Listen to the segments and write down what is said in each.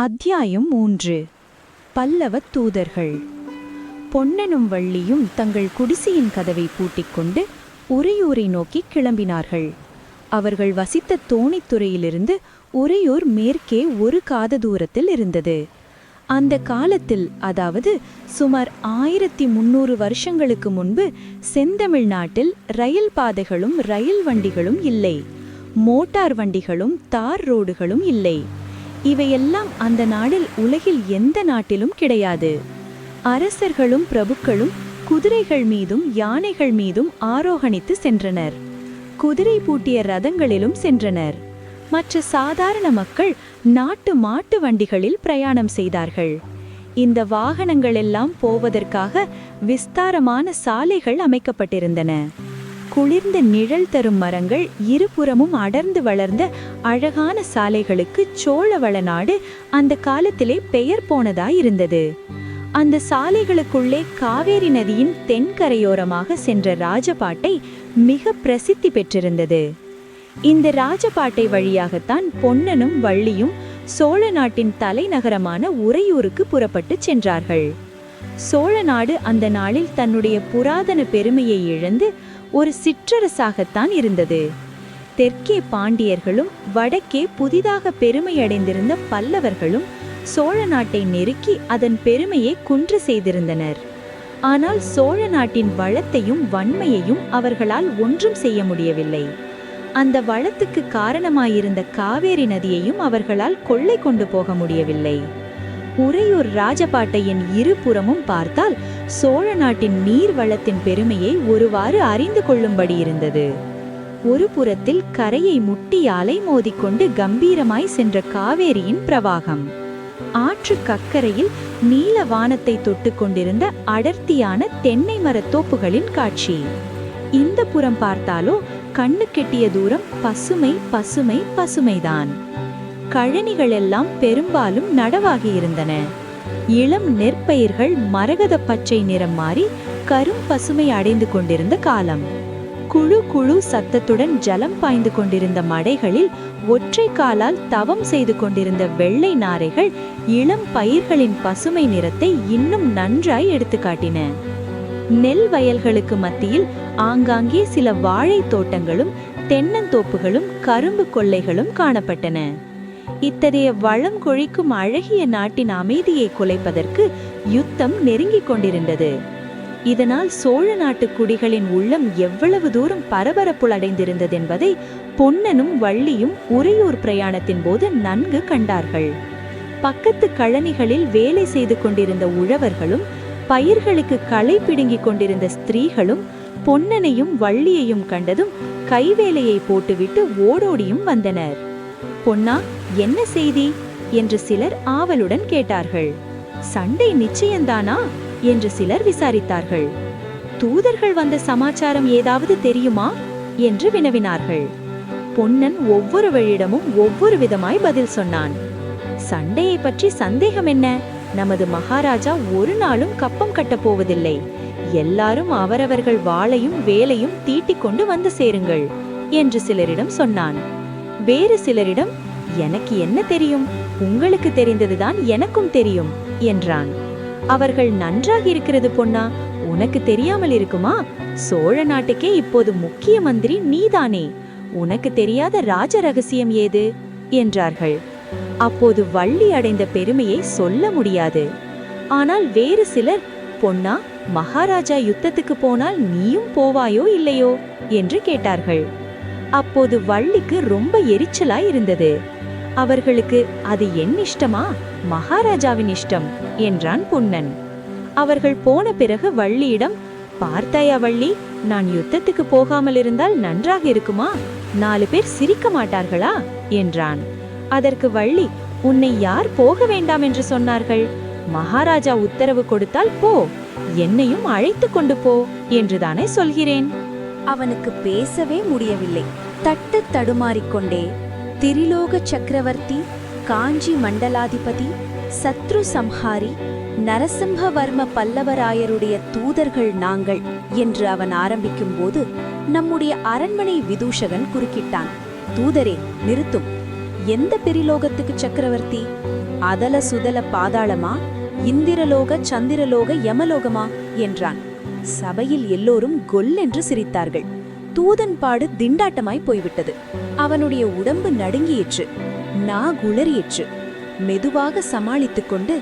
அத்தியாயம் மூன்று. பல்லவ தூதர்கள். பொன்னனும் வள்ளியும் தங்கள் குடிசையின் கதவை பூட்டிக்கொண்டு உறையூரை நோக்கி கிளம்பினார்கள். அவர்கள் வசித்த தோணித்துறையிலிருந்து உறையூர் மேற்கே ஒரு காத தூரத்தில் இருந்தது. அந்த காலத்தில் அதாவது சுமார் ஆயிரத்தி முன்னூறு வருஷங்களுக்கு முன்பு செந்தமிழ் நாட்டில் ரயில் பாதைகளும் ரயில் வண்டிகளும் இல்லை. மோட்டார் வண்டிகளும் தார் ரோடுகளும் இல்லை. இவையெல்லாம் அந்த நாளில் உலகில் எந்த நாட்டிலும் கிடையாது. அரசர்களும் பிரபுக்களும் குதிரைகள் மீதும் யானைகள் மீதும் ஆரோகணித்து சென்றனர். குதிரை பூட்டிய ரதங்களிலும் சென்றனர். மற்ற சாதாரண மக்கள் நாட்டு மாட்டு வண்டிகளில் பிரயாணம் செய்தார்கள். இந்த வாகனங்கள் எல்லாம் போவதற்காக விஸ்தாரமான சாலைகள் அமைக்கப்பட்டிருந்தன. குளிர்ந்த நிழல் தரும் மரங்கள் இருபுறமும் அடர்ந்து வளர்ந்த அழகான சாலைகளுக்கு சோழவள நாடு அந்த காலத்திலே பெயர் போனதாய் இருந்தது அந்த சாலைகளுக்குள்ளே காவேரி நதியின் தென்கரையோரமாக சென்ற ராஜபாட்டை மிக பிரசித்தி பெற்றிருந்தது. இந்த ராஜபாட்டை வழியாகத்தான் பொன்னனும் வள்ளியும் சோழ நாட்டின் தலைநகரமான உறையூருக்கு புறப்பட்டு சென்றார்கள். சோழ நாடு அந்த நாளில் தன்னுடைய புராதன பெருமையை இழந்து ஒரு சிற்றரசாகத்தான் இருந்தது. தெற்கே பாண்டியர்களும் வடக்கே புதிதாக பெருமையடைந்திருந்த பல்லவர்களும் சோழ நாட்டை நெருக்கி அதன் பெருமையை குன்று செய்திருந்தனர். ஆனால் சோழ நாட்டின் வளத்தையும் வன்மையையும் அவர்களால் ஒன்றும் செய்ய முடியவில்லை. அந்த வளத்துக்கு காரணமாயிருந்த காவேரி நதியையும் அவர்களால் கொள்ளை கொண்டு போக முடியவில்லை. உறையூர் ராஜபாட்டையின் இருபுறமும் பார்த்தால் சோழ நாட்டின் நீர் வளத்தின் பெருமையை ஒருவாறு அறிந்து கொள்ளும்படி இருந்தது. ஒரு புறத்தில் கரையை முட்டி அலை மோதிக்கொண்டு கம்பீரமாய் சென்ற காவேரியின் பிரவாகம். ஆற்று கக்கரையில் நீல வானத்தை தொட்டு கொண்டிருந்த அடர்த்தியான தென்னை மரத் தோப்புகளின் காட்சி. இந்த புறம் பார்த்தாலோ கண்ணு கெட்டிய தூரம் பசுமை பசுமை பசுமைதான். கழனிகள் எல்லாம் பெரும்பாலும் நடவாகியிருந்தன. இளம் நெற்பயிர்கள் மரகத பச்சை நிறம் மாறி கரும் பசுமை அடைந்து கொண்டிருந்த காலம். குழு குழு சத்தத்துடன் ஜலம் பாய்ந்து கொண்டிருந்த மடைகளில் ஒற்றை காலால் தவம் செய்து கொண்டிருந்த வெள்ளை நாரைகள் இளம் பயிர்களின் பசுமை நிறத்தை இன்னும் நன்றாய் எடுத்துக்காட்டின. நெல் வயல்களுக்கு மத்தியில் ஆங்காங்கே சில வாழைத் தோட்டங்களும் தென்னந்தோப்புகளும் கரும்பு கொள்ளைகளும் காணப்பட்டன. இத்தகைய வளம் கொழிக்கும் அழகிய நாட்டின் அமைதியை குலைப்பதற்கு யுத்தம் நெருங்கிக் கொண்டிருந்தது. இதனால் சோழ நாட்டு குடிகளின் உள்ளம் எவ்வளவு தூரம் பரபரப்புள் அடைந்திருந்ததென்பதை பொன்னனும் வள்ளியும் உறையூர் பிரயாணத்தின் போது நன்கு கண்டார்கள். பக்கத்து கழனிகளில் வேலை செய்து கொண்டிருந்த உழவர்களும் பயிர்களுக்கு களை பிடுங்கிக் கொண்டிருந்த ஸ்திரீகளும் பொன்னனையும் வள்ளியையும் கண்டதும் கைவேலையை போட்டுவிட்டு ஓடோடியும் வந்தனர். பொன்னா என்ன செய்தி? என்று சிலர் ஆவலுடன் கேட்டார்கள். சண்டை நிச்சயந்தானா என்று சிலர் விசாரித்தார்கள். தூதர்கள் வந்த சமாச்சாரம் ஏதாவது தெரியுமா? என்று வினவினார்கள். பொன்னன் ஒவ்வொருவரிடமும் ஒவ்வொரு விதமாய் பதில் சொன்னான். சண்டையை பற்றி சந்தேகம் என்ன? நமது மகாராஜா ஒரு நாளும் கப்பம் கட்டப் போவதில்லை. எல்லாரும் அவரவர்கள் வாளையும் வேலையும் தீட்டிக் கொண்டு வந்து சேருங்கள் என்று சிலரிடம் சொன்னான். வேறு சிலரிடம் எனக்கு என்ன தெரியும்? உங்களுக்கு தெரிந்ததுதான் எனக்கும் தெரியும் என்றான். அவர்கள் நன்றாக இருக்கிறது பொன்னா உனக்கு தெரியாமல் இருக்குமா? சோழ நாட்டுக்கே இப்போது முக்கிய மந்திரி நீதானே உனக்கு தெரியாத ராஜ ரகசியம் ஏது? என்றார்கள். அப்போது வள்ளி அடைந்த பெருமையை சொல்ல முடியாது. ஆனால் வேறு சிலர் பொன்னா மகாராஜா யுத்தத்துக்கு போனால் நீயும் போவாயோ இல்லையோ? என்று கேட்டார்கள். அப்போது வள்ளிக்கு ரொம்ப எரிச்சலாய் இருந்தது. அவர்களுக்கு அது என் இஷ்டமா? மகாராஜாவின் இஷ்டம் என்றான் பொன்னன். அவர்கள் போன பிறகு வள்ளியிடம் பார்த்தாயா வள்ளி நான் யுத்தத்துக்கு போகாமல் இருந்தால் நன்றாக இருக்குமா? நாலு பேர் சிரிக்க மாட்டார்களா? என்றான். அதற்கு வள்ளி உன்னை யார் போக வேண்டாம் என்று சொன்னார்கள்? மகாராஜா உத்தரவு கொடுத்தால் போ என்னையும் அழைத்து கொண்டு போ என்றுதானே சொல்கிறேன். அவனுக்கு பேசவே முடியவில்லை. தட்டு தடுமாறிக்கொண்டே திரிலோக சக்கரவர்த்தி காஞ்சி மண்டலாதிபதி சத்ரு சம்ஹாரி நரசிம்ஹவர்ம பல்லவராயருடைய தூதர்கள் நாங்கள் என்று அவன் ஆரம்பிக்கும்போது நம்முடைய அரண்மனை விதூஷகன் குறுக்கிட்டான். தூதரே நிறுத்தும். எந்த பெரிலோகத்துக்கு சக்கரவர்த்தி? அதல சுதல பாதாளமா? இந்திரலோக சந்திரலோக யமலோகமா? என்றான். சபையில் எல்லோரும் கொல்லென்று சிரித்தார்கள். தூதன்பாடு திண்டாட்டமாய் போய்விட்டது. அவனுடைய உடம்பு நடுங்கியிற்று நா குளறியிற்று மெதுவாக சமாளித்துக் கொண்டு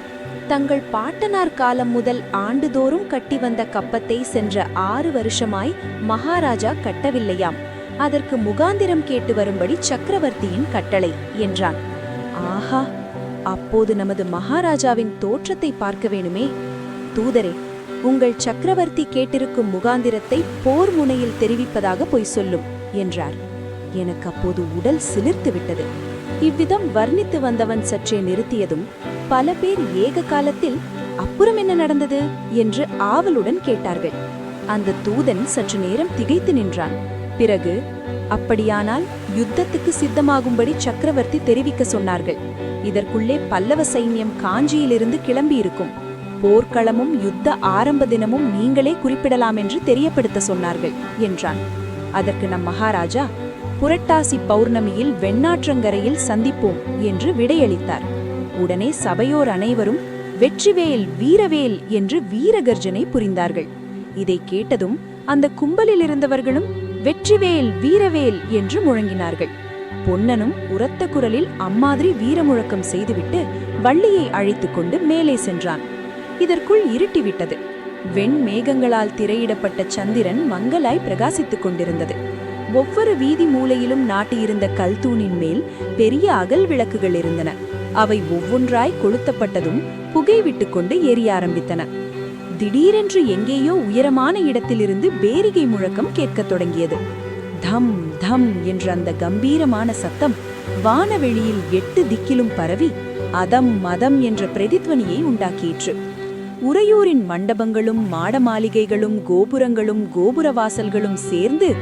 தங்கள் பாட்டனார் காலம் முதல் ஆண்டுதோறும் கட்டி வந்த கப்பத்தை சென்ற ஆறு வருஷமாய் மகாராஜா கட்டவில்லையாம். அதற்கு முகாந்திரம் கேட்டு வரும்படி சக்கரவர்த்தியின் கட்டளை என்றான். ஆஹா அப்போது நமது மகாராஜாவின் தோற்றத்தை பார்க்க வேணுமே. தூதரே உங்கள் சக்கரவர்த்தி கேட்டிருக்கும் முகாந்திரத்தை போர் முனையில் தெரிவிப்பதாக பொய் சொல்லும் என்றார். எனக்கு அப்போது உடல் சிலிர்த்து விட்டது. இவ்விதம் வர்ணித்து வந்தவன் சற்றே நிறுத்தியதும் பல பேர் ஏக காலத்தில் அப்புறம் என்ன நடந்தது? என்று ஆவலுடன் கேட்டார்கள். அந்த தூதன் சற்று நேரம் திகைத்து நின்றான். பிறகு அப்படியானால் யுத்தத்துக்கு சித்தமாகும்படி சக்கரவர்த்தி தெரிவிக்க சொன்னார்கள். இதற்குள்ளே பல்லவ சைன்யம் காஞ்சியிலிருந்து கிளம்பியிருக்கும். போர்க்களமும் யுத்த ஆரம்ப தினமும் நீங்களே குறிப்பிடலாம் என்று தெரியப்படுத்த சொன்னார்கள் என்றான். அதற்கு நம் மகாராஜா புரட்டாசி பௌர்ணமியில் வெண்ணாற்றங்கரையில் சந்திப்போம் என்று விடையளித்தார். உடனே சபையோர் அனைவரும் வெற்றிவேல் வீரவேல் என்று வீரகர்ஜனை புரிந்தார்கள். இதை கேட்டதும் அந்த கும்பலில் இருந்தவர்களும் வெற்றிவேல் வீரவேல் என்று முழங்கினார்கள். பொன்னனும் உரத்த குரலில் அம்மாதிரி வீரமுழக்கம் செய்துவிட்டு வள்ளியை அழைத்துக்கொண்டு மேலே சென்றான். இதற்குள் இருட்டிவிட்டது. வெண் மேகங்களால் திரையிடப்பட்ட சந்திரன் மங்களாய் பிரகாசித்துக் கொண்டிருந்தது. ஒவ்வொரு வீதி மூலையிலும் நாட்டியிருந்த கல்தூணின் மேல் பெரிய அகல் விளக்குகள் இருந்தன. அவை ஒவ்வொன்றாய் கொளுத்தப்பட்டதும் புகை விட்டுக்கொண்டு எரிய ஆரம்பித்தன. திடீரென்று எங்கேயோ உயரமான இடத்திலிருந்து பேரிகை முழக்கம் கேட்கத் தொடங்கியது. தம் தம் என்ற அந்த கம்பீரமான சத்தம் வானவெளியில் எட்டு திக்கிலும் பரவி அதம் மதம் என்ற பிரதித்வனியை உண்டாக்கிற்று உறையூரின் மண்டபங்களும் மாட மாளிகைகளும் கோபுரங்களும் கோபுர வாசல்களும் சேர்ந்து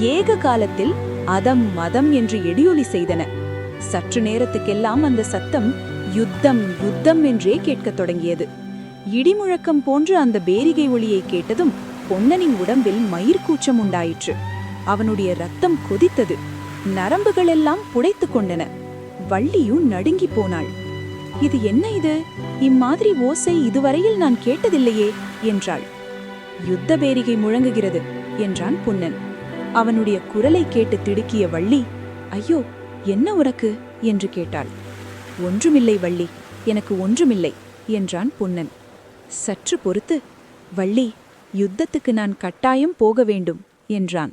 ஏக காலத்தில் அதம் மதம் என்று எடியொலி செய்தன. சற்று நேரத்துக்கெல்லாம் அந்த சத்தம் யுத்தம் யுத்தம் என்றே கேட்கத் தொடங்கியது. இடிமுழக்கம் போன்று அந்த பேரிகை ஒளியை கேட்டதும் பொன்னனின் உடம்பில் மயிர்கூச்சம் உண்டாயிற்று. அவனுடைய ரத்தம் கொதித்தது. நரம்புகளெல்லாம் புடைத்துக் கொண்டன. வள்ளியும் நடுங்கி போனாள். இது என்ன இது? இம்மாதிரி ஓசை இதுவரையில் நான் கேட்டதில்லையே என்றாள். யுத்த பேரிகை முழங்குகிறது என்றான் புன்னன். அவனுடைய குரலை கேட்டு திடுக்கிய வள்ளி ஐயோ என்ன உனக்கு? என்று கேட்டாள். ஒன்றுமில்லை வள்ளி எனக்கு ஒன்றுமில்லை என்றான் புன்னன். சற்று பொறுத்து வள்ளி யுத்தத்துக்கு நான் கட்டாயம் போக வேண்டும் என்றான்.